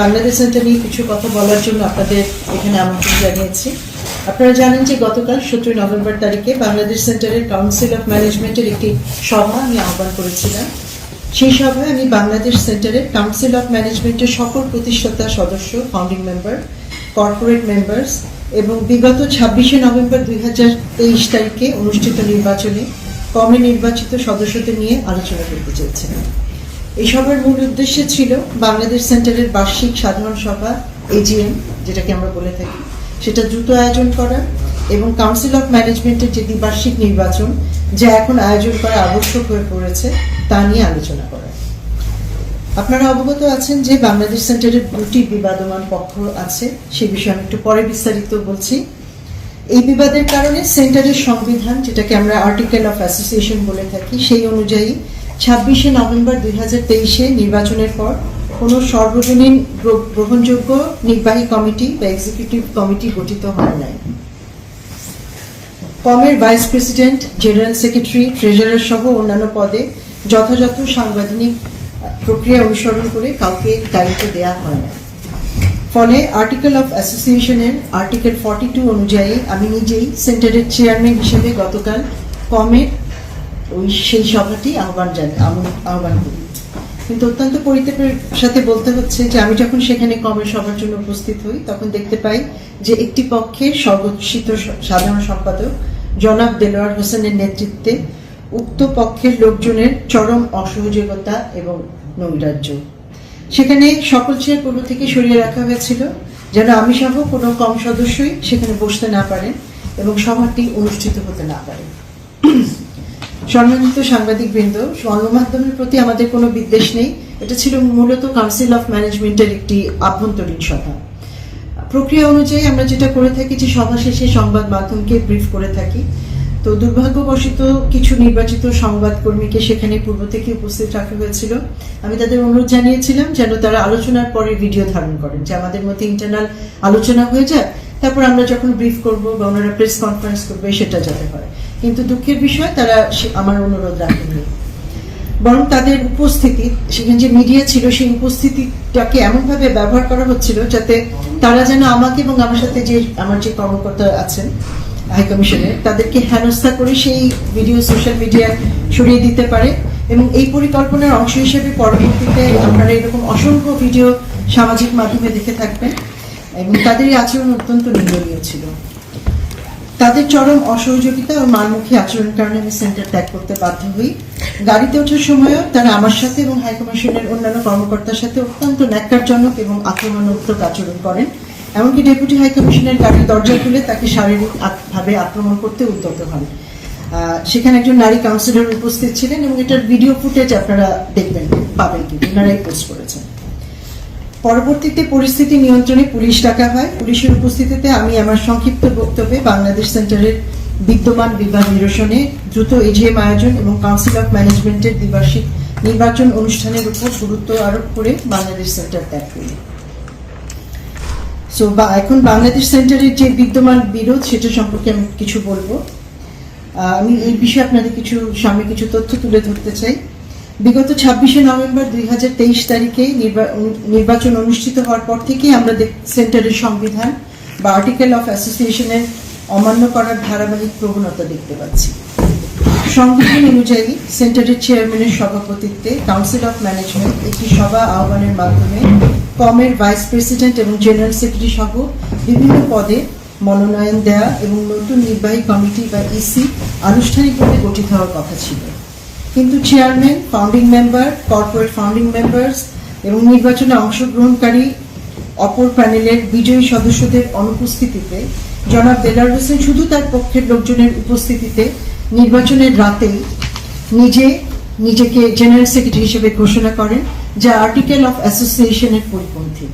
Bangladesh centre নিয়ে কিছু কথা বলার জন্য আপনাদের এখানে আমন্ত্রণ জানিয়েছি। আপনারা জানেন যে গতকাল সতেরোই নভেম্বর তারিখে বাংলাদেশ সেন্টারের কাউন্সিল অফ ম্যানেজমেন্টের একটি সভা আমি আহ্বান করেছিলাম। সেই সভায় আমি বাংলাদেশ সেন্টারের কাউন্সিল অফ ম্যানেজমেন্টের সকল প্রতিষ্ঠাতা সদস্য ফাউন্ডিং মেম্বার কর্পোরেট মেম্বার্স এবং বিগত ছাব্বিশে নভেম্বর দুই হাজার তেইশ তারিখে অনুষ্ঠিত নির্বাচনে কমে নির্বাচিত সদস্যদের নিয়ে আলোচনা করতে চেয়েছিলাম। এই সভার মূল উদ্দেশ্য ছিল বাংলাদেশ সেন্টারের বার্ষিক সাধারণ সভা এজিএম যেটাকে আমরা বলে থাকি। সেটা দ্রুত আয়োজন করা এবং কাউন্সিল অফ ম্যানেজমেন্টের যে দ্বিবার্ষিক নির্বাচন, যা এখন আয়োজন করা আবশ্যক হয়ে পড়েছে, তা নিয়ে আলোচনা করা। আপনারা অবগত আছেন যে বাংলাদেশ সেন্টারের দুটি বিবাদমান পক্ষ আছে, সে বিষয়ে আমি একটু পরে বিস্তারিত বলছি। এই বিবাদের কারণে সেন্টারের সংবিধান, যেটাকে আমরা আর্টিকেল অফ অ্যাসোসিয়েশন বলে থাকি, সেই অনুযায়ী ছাব্বিশে নভেম্বর দুই তেইশে নির্বাচনের পর কোনো সর্বজনীন গ্রহণযোগ্য নির্বাহী কমিটি বা এক্সিকিউটিভ কমিটি গঠিত হয় নাই। কমের vice president general secretary treasurer সহ অন্যান্য পদে যথাযথ সাংবিধানিক প্রক্রিয়া অনুসরণ করে কাউকে দায়িত্ব দেওয়া হয় না ফলে আর্টিকেল অফ অ্যাসোসিয়েশনের আর্টিকেল ফর্টি টু অনুযায়ী আমি নিজেই সেন্টারের চেয়ারম্যান হিসেবে গতকাল কমের ওই সেই সভাটি আহ্বান জানি আহ্বান- করি। কিন্তু অত্যন্ত পরিতাপের সাথে বলতে হচ্ছে যে, আমি যখন সেখানে কমের সভার জন্য উপস্থিত হই, তখন দেখতে পাই যে একটি পক্ষের সর্বশিত সাধারণ সম্পাদক জনাব দেলোয়ার হোসেনের নেতৃত্বে উক্ত পক্ষের লোকজনের চরম অসহযোগিতা এবং নৈরাজ্য। সেখানে সকল চেয়ার পূর্ব থেকে সরিয়ে রাখা হয়েছিল, যেন আমি সহ কোনো কম সদস্যই সেখানে বসতে না পারেন এবং সভাটি অনুষ্ঠিত হতে না পারে। সম্মানিত সাংবাদিক বৃন্দ গণমাধ্যমের প্রতি আমাদের কোনো বিদ্বেষ নেই। এটা ছিল মূলত কাউন্সিল অফ ম্যানেজমেন্টের একটি আভ্যন্তরীণ সভা। প্রক্রিয়া অনুযায়ী আমরা যেটা করে থাকি যে সভা শেষে সংবাদ মাধ্যমকে ব্রিফ করে থাকি। তো দুর্ভাগ্যবশত কিছু নির্বাচিত সংবাদ কর্মীকে সেখানে পূর্ব থেকে উপস্থিত রাখা হয়েছিল। আমি তাদের অনুরোধ জানিয়েছিলাম যেন তারা আলোচনার পরে ভিডিও ধারণ করেন, যে আমাদের মধ্যে ইন্টারনাল আলোচনা হয়ে যায় তারপর আমরা যখন ব্রিফ করব বা ওনারা প্রেস কনফারেন্স করবে, সেটা যাতে হয়। কিন্তু দুঃখের বিষয়, তারা আমার অনুরোধ রাখেননি বরং তাদের উপস্থিতি, সেখানে যে মিডিয়া ছিল, সেই উপস্থিতিটাকে এমনভাবে ব্যবহার করা হচ্ছিল যাতে তারা যেন আমাকে এবং আমার সাথে যে আমার যে কর্মকর্তা আছেন হাই কমিশনে তাদেরকে হেনস্থা করে সেই ভিডিও সোশ্যাল মিডিয়ায় সরিয়ে দিতে পারে এবং এই পরিকল্পনার অংশ হিসেবে পরবর্তীতে আপনারা এরকম অসংখ্য ভিডিও সামাজিক মাধ্যমে দেখে থাকবেন। এবং তাদের এই আচরণ অত্যন্ত নিন্দনীয় ছিল। তাদের চরম অসহযোগিতা ও মারমুখী আচরণের কারণে আমি সেন্টার ত্যাগ করতে বাধ্য হই। গাড়িতে ওঠার সময়ও তারা আমার সাথে এবং হাইকমিশনের অন্যান্য কর্মকর্তার সাথে অত্যন্ত ন্যাক্কারজনক এবং আক্রমণাত্মক আচরণ করেন। এমনকি ডেপুটি হাইকমিশনের গাড়ির দরজা খুলে তাকে শারীরিক ভাবে আক্রমণ করতে উদ্যত হন। সেখানে একজন নারী কাউন্সিলর উপস্থিত ছিলেন এবং এটার ভিডিও ফুটেজ আপনারা দেখবেন, পাবেন কিন্তু পোস্ট করেছেন। পরবর্তীতে পরিস্থিতি নিয়ন্ত্রণে পুলিশ ডাকা হয়। পুলিশের উপস্থিতিতে আমি আমার সংক্ষিপ্ত বক্তব্যে বাংলাদেশ সেন্টারের বিদ্যমান বিবাদ নিরসনে দ্রুত এজিএম আয়োজন এবং কাউন্সিল অফ ম্যানেজমেন্টের দ্বিবার্ষিক নির্বাচন অনুষ্ঠানের উপর গুরুত্ব আরোপ করে বাংলাদেশ সেন্টার ত্যাগ করি সো এখন বাংলাদেশ সেন্টারের যে বিদ্যমান বিরোধ, সেটা সম্পর্কে আমি কিছু বলব। আমি এই বিষয়ে আপনাদের কিছু, সামনে কিছু তথ্য তুলে ধরতে চাই। বিগত ছাব্বিশে নভেম্বর দুই হাজার তেইশ তারিখে নির্বাচন অনুষ্ঠিত হওয়ার পর থেকেই আমরা সেন্টারের সংবিধান বা আর্টিকেল অফ অ্যাসোসিয়েশনের অমান্য করার ধারাবাহিক প্রবণতা দেখতে পাচ্ছি। সংবিধান অনুযায়ী সেন্টারের চেয়ারম্যানের সভাপতিত্বে কাউন্সিল অফ ম্যানেজমেন্ট একটি সভা আহ্বানের মাধ্যমে কমের ভাইস প্রেসিডেন্ট এবং জেনারেল সেক্রেটারি সহ বিভিন্ন পদে মনোনয়ন দেয়া এবং নতুন নির্বাহী কমিটি বা ইসি আনুষ্ঠানিকভাবে গঠিত হওয়ার কথা ছিল। কিন্তু chairman founding member corporate founding members এবং নির্বাচনে অংশগ্রহণকারী অপর প্যানেলের বিজয়ী সদস্যদের অনুপস্থিতিতে জনাব দেলার হোসেন শুধু তার পক্ষের লোকজনের উপস্থিতিতে নির্বাচনের রাতেই নিজে নিজেকে জেনারেল সেক্রেটারি হিসেবে ঘোষণা করেন, যা আর্টিকেল অফ অ্যাসোসিয়েশনের পরিপন্থী।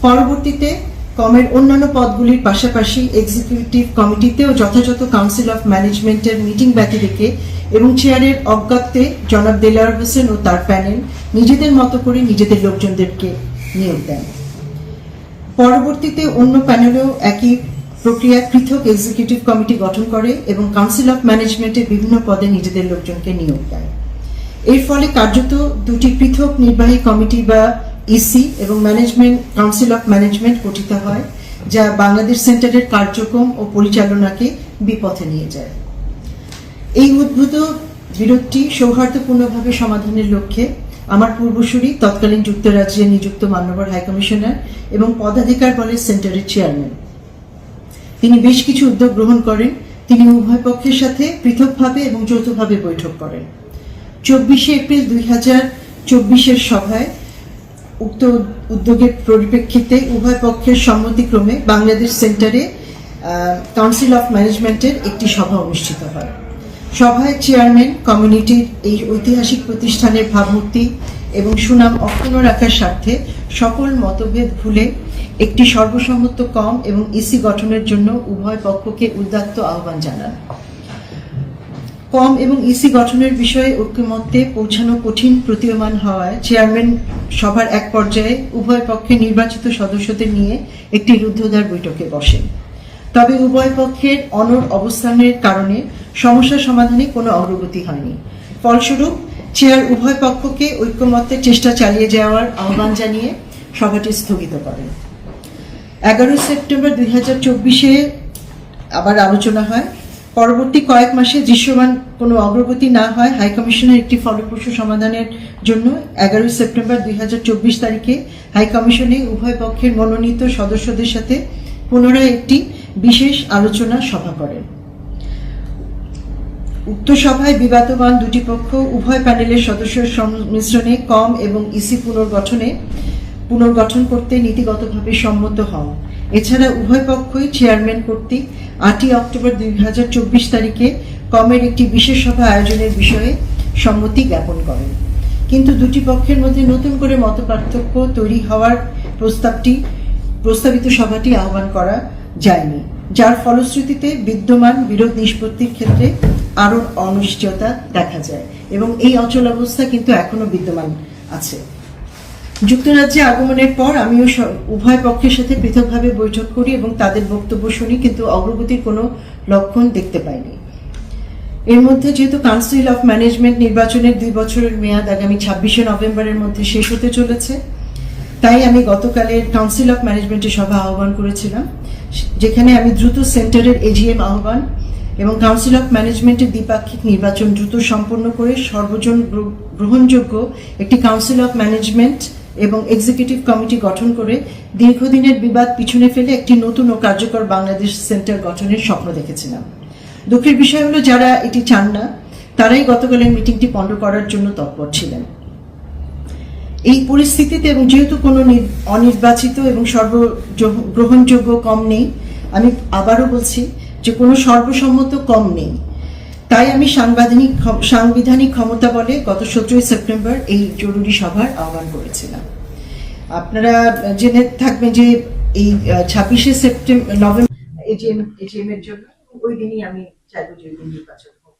পরবর্তীতে কমের অন্যান্য পদগুলির পাশাপাশি এক্সিকিউটিভ কমিটিতেও যথাযথ কাউন্সিল অফ ম্যানেজমেন্টের মিটিং ব্যতি রেখে এবং চেয়ারের অজ্ঞাতে জনাব দেলার হোসেন ও তার প্যানেল নিজেদের মতো করে নিজেদের লোকজনদেরকে নিয়োগ দেন। পরবর্তীতে অন্য প্যানেলেও একই প্রক্রিয়া পৃথক এক্সিকিউটিভ কমিটি গঠন করে এবং কাউন্সিল অফ ম্যানেজমেন্টের বিভিন্ন পদে নিজেদের লোকজনকে নিয়োগ দেয়। এর ফলে কার্যত দুটি পৃথক নির্বাহী কমিটি বা ইসি এবং ম্যানেজমেন্ট কাউন্সিল অফ ম্যানেজমেন্ট গঠিত হয়, যা বাংলাদেশ সেন্টারের কার্যক্রম ও পরিচালনাকে বিপথে নিয়ে যায়। এই উদ্ভূত বিরোধটি সৌহার্দ্যপূর্ণভাবে সমাধানের লক্ষ্যে আমার পূর্বসূরি, তৎকালীন যুক্তরাজ্যে নিযুক্ত মান্যবর হাইকমিশনার এবং পদাধিকার বলে সেন্টারের চেয়ারম্যান। তিনি বেশ কিছু উদ্যোগ গ্রহণ করেন। তিনি উভয় পক্ষের সাথে পৃথকভাবে এবং যৌথভাবে বৈঠক করেন। চব্বিশে এপ্রিল দুই হাজার চব্বিশের সভায় উক্ত উদ্যোগের পরিপ্রেক্ষিতে উভয় পক্ষের সম্মতিক্রমে বাংলাদেশ সেন্টারে কাউন্সিল অফ ম্যানেজমেন্টের একটি সভা অনুষ্ঠিত হয়। সভায় চেয়ারম্যান কমিউনিটির এই ঐতিহাসিক প্রতিষ্ঠানের ভাবমূর্তি এবং সুনাম অক্ষুণ্ণ রাখার স্বার্থে সকল মতভেদ ভুলে একটি সর্বসম্মত কম এবং ইসি গঠনের জন্য উভয় পক্ষকে উদ্যাত্ত আহ্বান জানান। কম এবং ইসি গঠনের বিষয়ে ঐক্যমত্যে পৌঁছানো কঠিন প্রতীয়মান হওয়ায় চেয়ারম্যান সভার এক পর্যায়ে উভয় পক্ষে নির্বাচিত সদস্যদের নিয়ে একটি রুদ্ধদ্বার বৈঠকে বসেন। তবে উভয় পক্ষের অনর অবস্থানের কারণে সমস্যা সমাধানে কোনো অগ্রগতি হয়নি। ফলস্বরূপ, চেয়ার উভয় পক্ষকে ঐক্যমত্যের চেষ্টা চালিয়ে যাওয়ার আহ্বান জানিয়ে সভাটি স্থগিত করেন। এগারোই সেপ্টেম্বর দুই হাজার চব্বিশে আবার আলোচনা হয়। পরবর্তী কয়েক মাসে দৃশ্যমান কোনো অগ্রগতি না হয় হাইকমিশনের একটি ফলপ্রসূ সমাধানের জন্য। এগারোই সেপ্টেম্বর দুই হাজার চব্বিশ তারিখে হাইকমিশনে উভয় পক্ষের মনোনীত সদস্যদের সাথে পুনরায় একটি বিশেষ আলোচনা সভা করেন। উক্ত সভায় বিবাদমান দুটি পক্ষ উভয় প্যানেলের সদস্যের সংমিশ্রণে কম এবং ইসি পুনর্গঠনে পুনর্গঠন করতে নীতিগতভাবে সম্মত হন এছাড়া উভয় পক্ষই চেয়ারম্যান কর্তৃক আটই অক্টোবর দুই তারিখে কমের একটি বিশেষ সভা আয়োজনের বিষয়ে সম্মতি জ্ঞাপন করেন। কিন্তু দুটি পক্ষের মধ্যে নতুন করে মতপার্থক্য তৈরি হওয়ার প্রস্তাবটি, প্রস্তাবিত সভাটি আহ্বান করা যায়নি, যার ফলশ্রুতিতে বিদ্যমান বিরোধ নিষ্পত্তির ক্ষেত্রে আরও অনিশ্চয়তা দেখা যায় এবং এই অচল অবস্থা কিন্তু এখনও বিদ্যমান আছে। যুক্তরাজ্যে আগমনের পর আমিও উভয় পক্ষের সাথে পৃথকভাবে বৈঠক করি এবং তাদের বক্তব্য শুনি, কিন্তু অগ্রগতির কোনো লক্ষণ দেখতে পাইনি। এর মধ্যে যেহেতু কাউন্সিল অফ ম্যানেজমেন্ট নির্বাচনের দুই বছরের মেয়াদ আগামী ছাব্বিশে নভেম্বরের মধ্যে শেষ হতে চলেছে, তাই আমি গতকালের কাউন্সিল অফ ম্যানেজমেন্টের সভা আহ্বান করেছিলাম যেখানে আমি দ্রুত সেন্টারের এজিএম আহ্বান এবং কাউন্সিল অফ ম্যানেজমেন্টের দ্বিপাক্ষিক নির্বাচন দ্রুত সম্পন্ন করে সর্বজন গ্রহণযোগ্য একটি কাউন্সিল অফ ম্যানেজমেন্ট এবং এক্সিকিউটিভ কমিটি গঠন করে দীর্ঘদিনের বিবাদ পিছনে ফেলে একটি নতুন ও কার্যকর বাংলাদেশ সেন্টার গঠনের স্বপ্ন দেখেছিলাম। দুঃখের বিষয় হলো, যারা এটি চান না, তারাই গতকালের মিটিংটি পণ্ড করার জন্য তৎপর ছিলেন। এই পরিস্থিতিতে এবং যেহেতু কোনো নির- অনির্বাচিত এবং সর্বগ্রহণযোগ্য কম নেই, আমি আবারও বলছি যে কোনো সর্বসম্মত কম নেই। তাই আমি সাংবিধানিক সাংবিধানিক ক্ষমতা বলে গত সতেরোই সেপ্টেম্বর এই জরুরি সভার আহ্বান করেছিলাম। আপনারা জেনে থাকবেন যে এই ছাব্বিশে সেপ্টেম্বর নভেম্বর এজিএম এর জন্য ওই দিনই আমি চাইব যে ওই নির্বাচন হোক।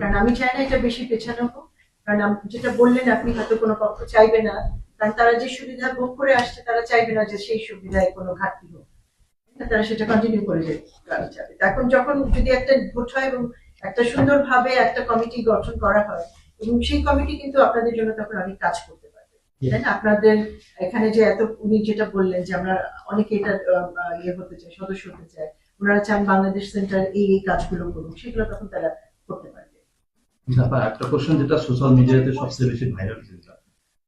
কারণ আমি চাই না এটা বেশি পেছানো হোক। কারণ যেটা বললেন আপনি হয়তো কোনো পক্ষ চাইবে না। কারণ তারা যে সুবিধা ভোগ করে আসছে তারা চাইবে না যে সেই সুবিধায় কোনো ঘাটতি হোক। তারা সেটা কন্টিনিউ করে যাবে এখন যখন যদি একটা ভোট হয় এবং একটা সুন্দরভাবে একটা কমিটি গঠন করা হয় এবং সেই কমিটি কিন্তু আপনাদের জন্য তখন অনেক কাজ করতে পারবে। তাই না? আপনাদের এখানে যে এত উনি যেটা বললেন যে আমরা অনেকে এটা ইয়ে হতে চাই সদস্য হতে চাই ওনারা চান বাংলাদেশ সেন্টার এই এই কাজগুলো করুক সেগুলো তখন তারা করতে পারবে। একটা কোশ্চেন যেটা সোশ্যাল মিডিয়াতে সবচেয়ে বেশি ভাইরাল যেটা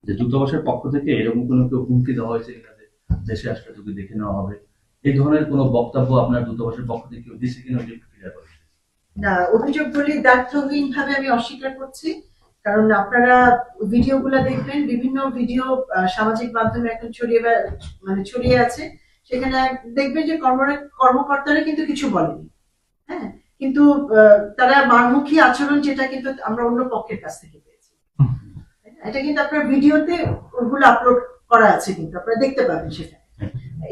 যে দূতাবাসের পক্ষ থেকে এরকম কোনো কেউ হুমকি দেওয়া হয়েছে কিনা দেশে আসলে তোকে দেখে নেওয়া হবে? এই ধরনের কোনো বক্তব্য আপনার দূতাবাসের পক্ষ থেকে কেউ দিয়েছে কিনা ওই ক্লিয়ার করে না অভিযোগ বলি দায়িত্বহীন ভাবে আমি অস্বীকার করছি। কারণ আপনারা ভিডিওগুলো দেখবেন বিভিন্ন ভিডিও আহ, সামাজিক মাধ্যমে এখন ছড়িয়ে বে- মানে ছড়িয়ে আছে। সেখানে দেখবেন যে কর্ম- কর্মকর্তারা কিন্তু কিছু বলেনি। হ্যাঁ? কিন্তু আহ, তারা মারমুখী আচরণ যেটা কিন্তু আমরা অন্য পক্ষের কাছ থেকে পেয়েছি। এটা কিন্তু আপনার ভিডিওতে ওগুলো আপলোড করা আছে কিন্তু আপনারা দেখতে পাবেন সেটা।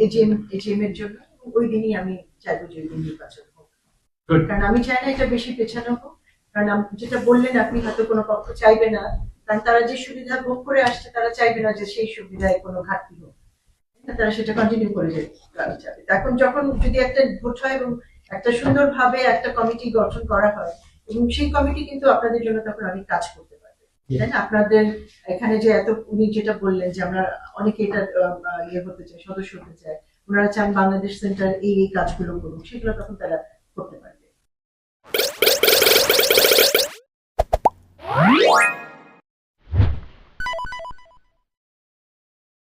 এজিএম এজিএম এর জন্য। ওই দিনই আমি চাইব যে ওই দিন নির্বাচন হোক। কারণ আমি চাই না এটা বেশি পেছানো হোক। কারণ যেটা বললেন আপনি হয়তো কোনো পক্ষ চাইবে না। কারণ তারা যে সুবিধা ভোগ করে আসছে তারা চাইবে না যে সেই সুবিধায় কোনো ঘাটতি হোক। তারা সেটা কন্টিনিউ করে যাবে এখন যখন যদি একটা ভোট হয় এবং একটা সুন্দরভাবে একটা কমিটি গঠন করা হয় এবং সেই কমিটি কিন্তু আপনাদের জন্য তখন অনেক কাজ করতে তাই আপনাদের এখানে যে এত, উনি যেটা বললেন যে আমরা অনেকে এটা ইয়ে হতে চাই, সদস্য হতে চাই, ওনারা চান বাংলাদেশ সেন্টার এই এই কাজগুলো করুক, সেগুলো তখন তারা